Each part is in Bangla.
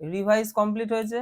রিভাইজ কমপ্লিট হয়েছে?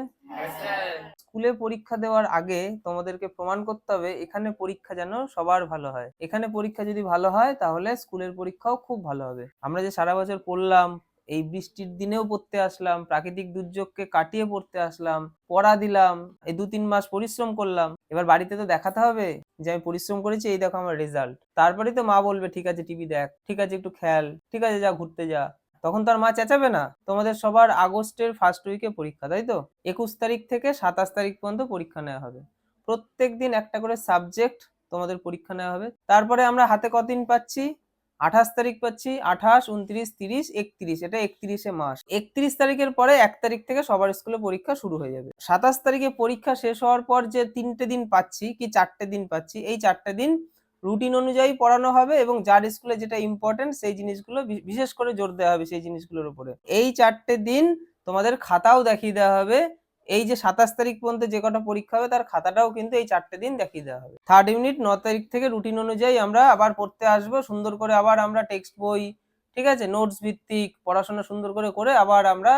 স্কুলে পরীক্ষা দেওয়ার আগে তোমাদেরকে প্রমাণ করতে হবে এখানে পরীক্ষা যেন সবার ভালো হয়। এখানে পরীক্ষা যদি ভালো হয় তাহলে স্কুলের পরীক্ষাও খুব ভালো হবে। আমরা যে সারা বছর পড়লাম এই বৃষ্টির দিনেও পড়তে আসলাম প্রাকৃতিক দুর্যোগকে কাটিয়ে পড়তে আসলাম পড়া দিলাম এই দু তিন মাস পরিশ্রম করলাম। এবার বাড়িতে তো দেখাতে হবে যে আমি পরিশ্রম করেছি এই দেখো আমার রেজাল্ট তারপরেই তো মা বলবে ঠিক আছে টিভি দেখ ঠিক আছে একটু খেয়াল ঠিক আছে যা ঘুরতে যা। তখন তো আর মা চেঁচাবে না। তোমাদের সবার আগস্টের ফার্স্ট উইকে পরীক্ষা, তাই তো? একুশ তারিখ থেকে সাতাশ তারিখ পর্যন্ত পরীক্ষা নেওয়া হবে। প্রত্যেক দিন একটা করে সাবজেক্ট তোমাদের পরীক্ষা নেওয়া হবে। তারপরে আমরা হাতে কদিন পাচ্ছি? আঠাশ তারিখ পাচ্ছি, আঠাশ, উনত্রিশ, তিরিশ, একত্রিশ। এটা একত্রিশে মাস। একত্রিশ তারিখের পরে এক তারিখ থেকে সবার স্কুলে পরীক্ষা শুরু হয়ে যাবে। সাতাশ তারিখে পরীক্ষা শেষ হওয়ার পর যে তিনটে দিন পাচ্ছি, কি চারটে দিন পাচ্ছি, এই চারটে দিন রুটিন অনুযায়ী পড়ানো হবে এবং যার স্কুলে যেটা ইম্পর্টেন্ট সেই জিনিসগুলো বিশেষ করে জোর দেওয়া হবে সেই জিনিসগুলোর উপরে। এই চারটে দিন তোমাদের খাতাও দেখিয়ে দেওয়া হবে। এই যে সাতাশ তারিখ পর্যন্ত যে কটা পরীক্ষা হবে তার খাতাটাও কিন্তু এই চারটে দিন দেখিয়ে দেওয়া হবে। থার্ড ইউনিট ন তারিখ থেকে রুটিন অনুযায়ী আমরা আবার পড়তে আসব। সুন্দর করে আবার আমরা টেক্সট বই, ঠিক আছে? নোটস ভিত্তিক পড়াশোনা সুন্দর করে করে আবার আমরা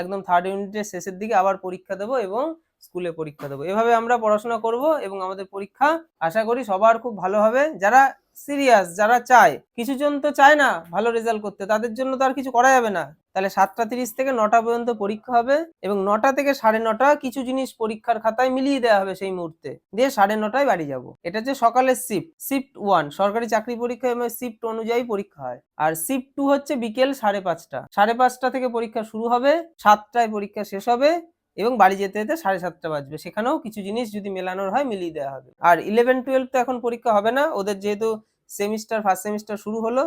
একদম থার্ড ইউনিটের শেষের দিকে আবার পরীক্ষা দেবো এবং স্কুলে পরীক্ষা দেবো। এভাবে আমরা পড়াশোনা করব এবং আমাদের পরীক্ষা আশা করি সবার খুব ভালো হবে। যারা সিরিয়াস যারা চায়, কিছু জন তো চায় না ভালো রেজাল্ট করতে, তাদের জন্য তো আর কিছু করা যাবে না। তাহলে সাতটা তিরিশ থেকে নটা পর্যন্ত পরীক্ষা হবে এবং নটা থেকে সাড়ে নটা কিছু জিনিস পরীক্ষার খাতায় মিলিয়ে দেওয়া হবে সেই মুহূর্তে। দিয়ে সাড়ে নটায় বাড়ি যাব। এটা হচ্ছে সকালের শিফট শিফট ওয়ান সরকারি চাকরি পরীক্ষা এবং শিফট অনুযায়ী পরীক্ষা হয়। আর শিফট টু হচ্ছে বিকেল সাড়ে পাঁচটা। সাড়ে পাঁচটা থেকে পরীক্ষা শুরু হবে, সাতটায় পরীক্ষা শেষ হবে। এবং বাড়ি যেতে যেতে সাড়ে সাতটা বাজবে। সেখানেও কিছু জিনিস যদি মেলানোর হয় মিলিয়ে দেওয়া হবে। আর ইলেভেন টুয়েলভ তো এখন পরীক্ষা হবে না। ওদের যেহেতু সেমিস্টার ফার্স্ট সেমিস্টার শুরু হলো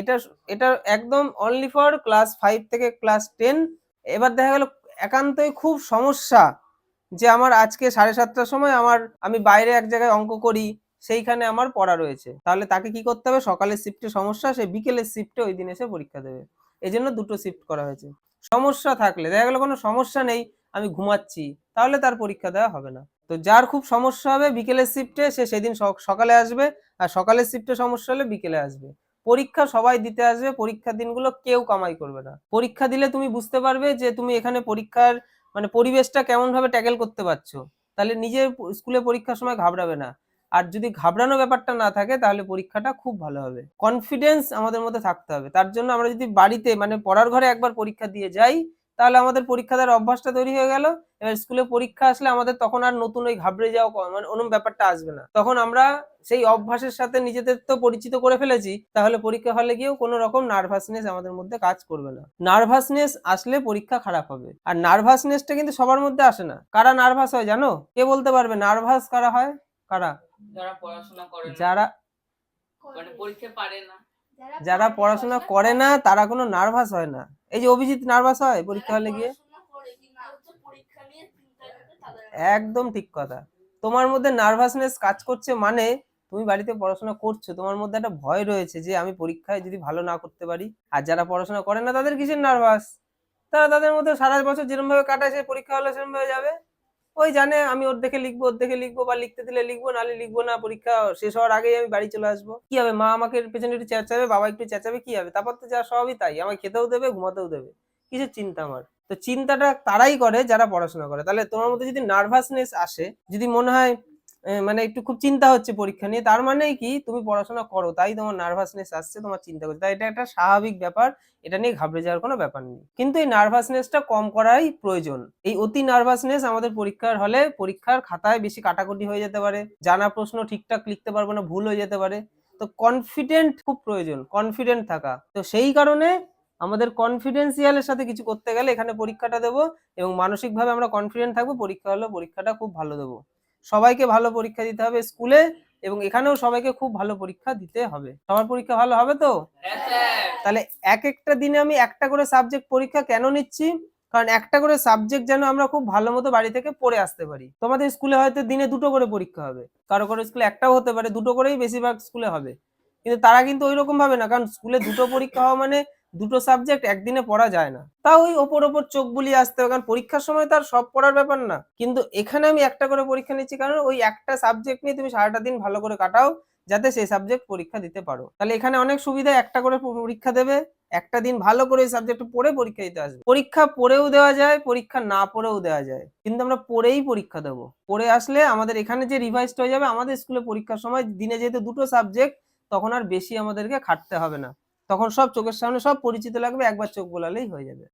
এটা এটা একদম অনলি ফর ক্লাস ফাইভ থেকে ক্লাস টেন এবার দেখা গেল একান্তই খুব সমস্যা যে আমার আজকে সাড়ে সাতটার সময় আমার, আমি বাইরে এক জায়গায় অঙ্ক করি, সেইখানে আমার পড়া রয়েছে। তাহলে তাকে কি করতে হবে? সকালের শিফটে সমস্যা, সে বিকেলের শিফটে ওই দিন এসে পরীক্ষা দেবে। এই জন্য দুটো শিফট করা হয়েছে। সমস্যা থাকলে, দেখা গেলো কোনো সমস্যা নেই। আমি ঘুমাচ্ছি, তাহলে তার পরীক্ষা দেওয়া হবে না। তো যার খুব সমস্যা হবে, বিকেলের শিফটে সে সেদিন সকালে আসবে, আর সকালের শিফটে সমস্যা হলে বিকেলে আসবে। পরীক্ষা সবাই দিতে আসবে, পরীক্ষার দিনগুলো কেউ কামাই করবে না। পরীক্ষা দিলে তুমি বুঝতে পারবে যে তুমি এখানে পরীক্ষার মানে পরিবেশটা কেমন ভাবে ট্যাকেল করতে পারছ। তাহলে নিজের স্কুলে পরীক্ষার সময় ঘাবড়াবে না। আর যদি ঘাবড়ানো ব্যাপারটা না থাকে, তাহলে পরীক্ষাটা খুব ভালো হবে। কনফিডেন্স আমাদের মধ্যে থাকতে হবে। তার জন্য আমরা যদি বাড়িতে মানে পড়ার ঘরে একবার পরীক্ষা দিয়ে যাই তাহলে আমাদের পরীক্ষা দেওয়ার অভ্যাসটা তৈরি হয়ে গেল। এবার স্কুলে পরীক্ষা আসলে আমাদের তখন আর নতুন ওই ঘাবড়ে যাওয়া মানে ওরম ব্যাপারটা আসবে না। তখন আমরা সেই অভ্যাসের সাথে নিজেদের তো পরিচিত করে ফেলেছি তাহলে পরীক্ষা হলে গিয়েও কোনো রকম নার্ভাসনেস আমাদের মধ্যে কাজ করবে না। নার্ভাসনেস আসলে পরীক্ষা খারাপ হবে। আর নার্ভাসনেসটা কিন্তু সবার মধ্যে আসে না। কারা নার্ভাস হয় জানো? কে বলতে পারবে? নার্ভাস কারা হয়? কারা? যারা পড়াশোনা করে যারা মানে পরীক্ষা পারে না। যারা পড়াশোনা করে না তারা কোনো নার্ভাস হয় না। এই যে অভিজিৎ নার্ভাস হয় পরীক্ষা হলে গিয়ে? একদম ঠিক কথা। তোমার মধ্যে নার্ভাসনেস কাজ করছে মানে তুমি বাড়িতে পড়াশোনা করছ তোমার মধ্যে একটা ভয় রয়েছে যে আমি পরীক্ষায় যদি ভালো না করতে পারি আর যারা পড়াশোনা করে না তাদের কিসের নার্ভাস তারা তাদের মধ্যে সারা বছর যেরকম ভাবে কাটায় সে পরীক্ষা হলে সেরকম ভাবে যাবে? ওই জানে আমি ওর দেখে লিখব, ওর দেখে লিখব বা লিখতে দিলে লিখব, নাহলে লিখব না, পরীক্ষা শেষ হওয়ার আগেই আমি বাড়ি চলে আসব। কি হবে? মা আমাকে পেছনে একটু চেঁচাবে, বাবা একটু চেঁচাবে, কি হবে? তারপর তো যা সবই তাই আমাকে খেতেও দেবে, ঘুমাতেও দেবে। কিছু চিন্তা আমার? তো চিন্তাটা তারাই করে যারা পড়াশোনা করে। তাহলে তোমার মধ্যে যদি নার্ভাসনেস আসে, যদি মনে হয় মানে একটু খুব চিন্তা হচ্ছে পরীক্ষা নিয়ে। তার মানে কি, তুমি পড়াশোনা করো, তাই তোমার নার্ভাসনেস আসছে, তোমার চিন্তা করছে। তাই এটা একটা স্বাভাবিক ব্যাপার, এটা নিয়ে ঘাবড়ে যাওয়ার কোনো ব্যাপার নেই। কিন্তু এই নার্ভাসনেসটা কম করাই প্রয়োজন। এই অতি নার্ভাসনেস আমাদের পরীক্ষার হলে পরীক্ষার খাতায় বেশি কাটাকুটি হয়ে যেতে পারে, জানা প্রশ্ন ঠিকঠাক লিখতে পারব না, ভুল হয়ে যেতে পারে। তো কনফিডেন্ট খুব প্রয়োজন কনফিডেন্ট থাকা। তো সেই কারণে আমাদের কনফিডেন্সিয়ালের সাথে কিছু করতে গেলে এখানে পরীক্ষাটা দেবো এবং মানসিকভাবে আমরা কনফিডেন্ট থাকব, পরীক্ষা হলো পরীক্ষাটা খুব ভালো দেবো। সবাইকে ভালো পরীক্ষা দিতে হবে স্কুলে এবং এখানেও সবাইকে খুব ভালো পরীক্ষা দিতে হবে। সবার পরীক্ষা ভালো হবে তো? হ্যাঁ তাহলে এক একটা দিনে আমি একটা করে সাবজেক্ট পরীক্ষা কেন নিচ্ছি? কারণ একটা করে সাবজেক্ট যেন আমরা খুব ভালো মতো বাড়ি থেকে পড়ে আসতে পারি। তোমাদের স্কুলে হয়তো দিনে দুটো করে পরীক্ষা হবে। কারও কারও স্কুলে একটাও হতে পারে দুটো করেই বেশিরভাগ স্কুলে হবে। কিন্তু তারা কিন্তু ওই রকম ভাবে না কারণ স্কুলে দুটো পরীক্ষা হওয়া মানে দুটো সাবজেক্ট একদিনে পড়া যায় না। তাও ওই ওপর ওপর চোখ বুলিয়ে আসতে হবে, কারণ পরীক্ষার সময় তো আর সব পড়ার ব্যাপার না। কিন্তু এখানে আমি একটা করে পরীক্ষা নিচ্ছি, কারণ ওই একটা সাবজেক্ট নিয়ে তুমি সারাটা দিন ভালো করে কাটাও, যাতে সেই সাবজেক্ট পরীক্ষা দিতে পারো। তাহলে এখানে অনেক সুবিধা, একটা করে পরীক্ষা দেবে, একটা দিন ভালো করে ওই সাবজেক্ট পড়ে পরীক্ষা দিতে আসবে। পরীক্ষা পড়েও দেওয়া যায়, পরীক্ষা না পড়েও দেওয়া যায়। কিন্তু আমরা পড়েই পরীক্ষা দেবো। পড়ে আসলে আমাদের এখানে যে রিভাইজড হয়ে যাবে, আমাদের স্কুলে পরীক্ষার সময় দিনে যেহেতু দুটো সাবজেক্ট তখন আর বেশি আমাদেরকে খাটতে হবে না। তখন সব চোখের সামনে সব পরিচিত লাগবে একবার চোখ বোলালেই হয়ে যাবে।